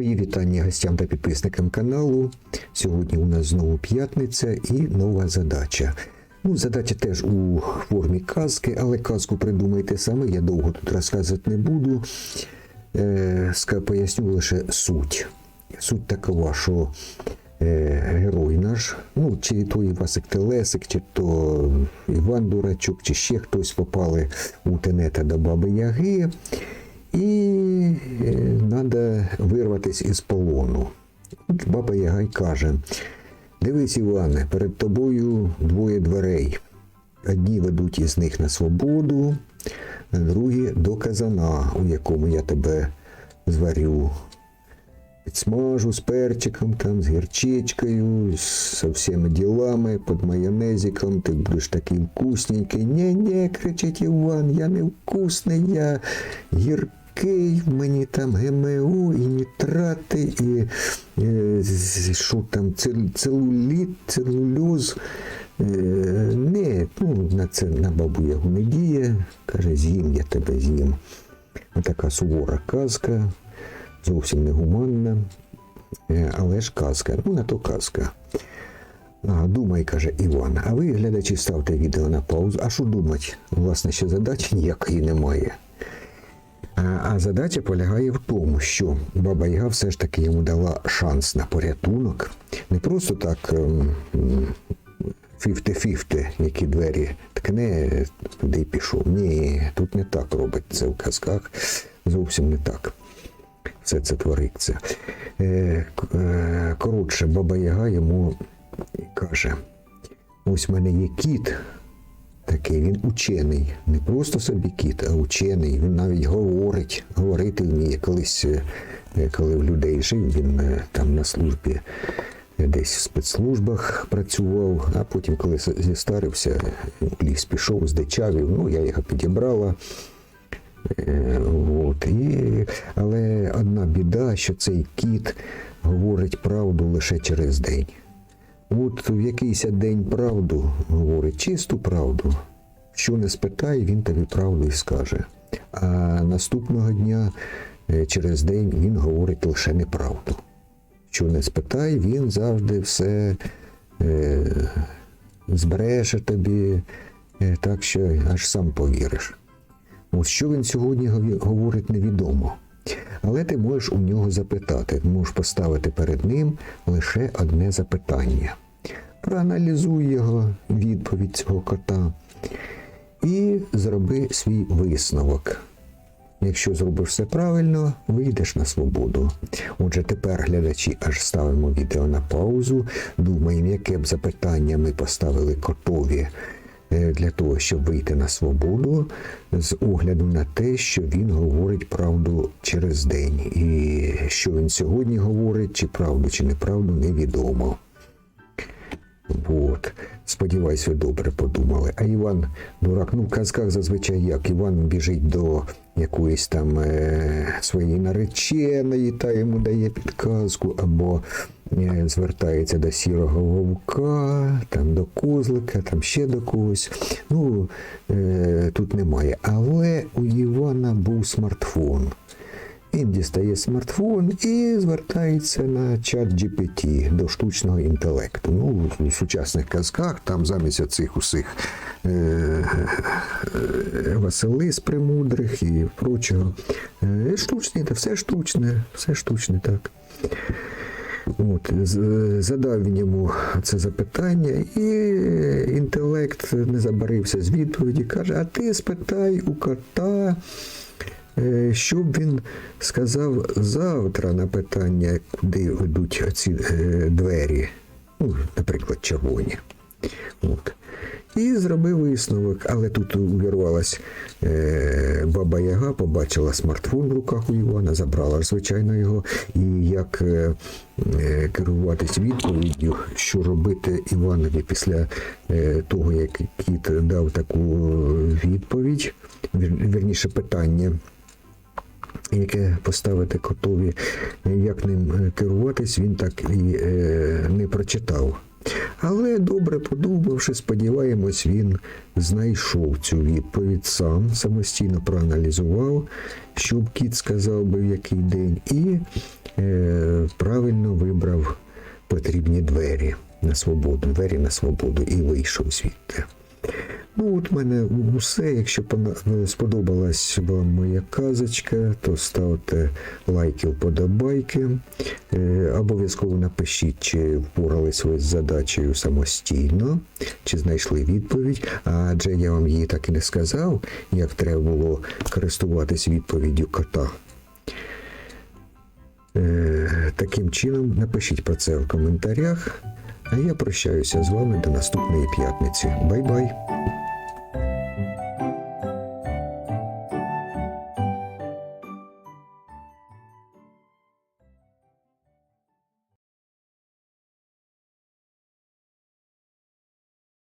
Мої вітання гостям та підписникам каналу. Сьогодні у нас знову п'ятниця і нова задача. Ну, задача теж у формі казки, але казку придумайте саме, я довго тут розказувати не буду. Е, поясню лише суть. Суть такова, що е, герой наш, ну, чи то Івасик Телесик, чи то Іван Дурачок, чи ще хтось попали у тенета до Баби Яги. Треба вирватися із полону. От баба Яга й каже: Дивись, Іване, перед тобою двоє дверей. Одні ведуть із них на свободу, а другі до казана, у якому я тебе зварю. Підсмажу з перчиком, там, з гірчичкою, з всіми ділами, під майонезиком, ти будеш такий вкусненький. Ні-ні, кричить Іван, я не вкусний, я гіркий, в мені там ГМО і нітрати, і е, що там, целуліт, целульоз. Е, не, ну, на це на бабу Ягу не діє. Каже, з'їм я тебе з'їм. Отака сувора казка, зовсім не гуманна, е, але ж казка. Ну, на то казка. А, думай, каже Іван. А ви, глядачі, ставте відео на паузу. А що думать? Власне, ще задачі ніякої немає. А, задача полягає в тому, що баба Яга все ж таки йому дала шанс на порятунок. Не просто так ем, м, 50-50, які двері ткне, туди пішов. Ні, тут не так робить це в казках. Зовсім не так. Все це твориться. Е, е, коротше, баба Яга йому каже: ось в мене є кіт. Такий він учений, не просто собі кіт, а учений. Він навіть говорить, говорити вміє. Колись, е, коли в людей жив, він е, там на службі е, десь в спецслужбах працював, а потім, коли зістарився, ліс пішов, здичавів. Ну, я його підібрала. Е, От, і, але одна біда, що цей кіт говорить правду лише через день. От в якийсь день правду говорить, чисту правду. Що не спитай, він тобі правду і скаже. А наступного дня, е, через день, він говорить лише неправду. Що не спитай, він завжди все е, збереше тобі, е, так що аж сам повіриш. От що він сьогодні говорить, невідомо. Але ти можеш у нього запитати, можеш поставити перед ним лише одне запитання. Проаналізуй його відповідь цього кота і зроби свій висновок. Якщо зробиш все правильно, вийдеш на свободу. Отже, тепер глядачі аж ставимо відео на паузу, думаємо, яке б запитання ми поставили котові для того, щоб вийти на свободу, з огляду на те, що він говорить правду через день. І що він сьогодні говорить, чи правду, чи неправду, невідомо. От. Сподіваюсь, ви добре подумали. А Іван дурак, ну в казках зазвичай як Іван біжить до якоїсь там е, своєї нареченої, та йому дає підказку, або е, звертається до сірого вовка, там до козлика, там ще до когось. Ну, е, тут немає. Але у Івана був смартфон. Він дістає смартфон і звертається на чат GPT до штучного інтелекту. Ну, у сучасних казках там замість цих усіх е- е- Василис премудрих і прочого. Е- штучний, та все штучне, все штучне, так. От, задав він йому це запитання, і інтелект не забарився з відповіді. Каже: А ти спитай у кота, е, що б він сказав завтра на питання, куди ведуть ці двері, ну, наприклад, червоні. От. І зробив висновок, але тут увірвалась е, баба Яга, побачила смартфон в руках у Івана, забрала звичайно, його. І як е, е, керуватись відповіддю, що робити Іванові після е, того, як кіт дав таку відповідь, вір- вірніше питання яке поставити котові, як ним е, керуватись, він так і е, не прочитав Але добре подумавши, сподіваємось, він знайшов цю відповідь сам, самостійно проаналізував, що кіт сказав би в який день, і е, правильно вибрав потрібні двері на свободу, двері на свободу і вийшов звідти. Ну, от мене усе. Якщо сподобалась вам моя казочка, то ставте лайки, вподобайки. Е, Обов'язково напишіть, чи впорались ви з задачею самостійно, чи знайшли відповідь. Адже я вам її так і не сказав, як треба було користуватись відповіддю кота. Е, Таким чином, напишіть про це в коментарях. А я прощаюся з вами до наступної п'ятниці. Бай-бай!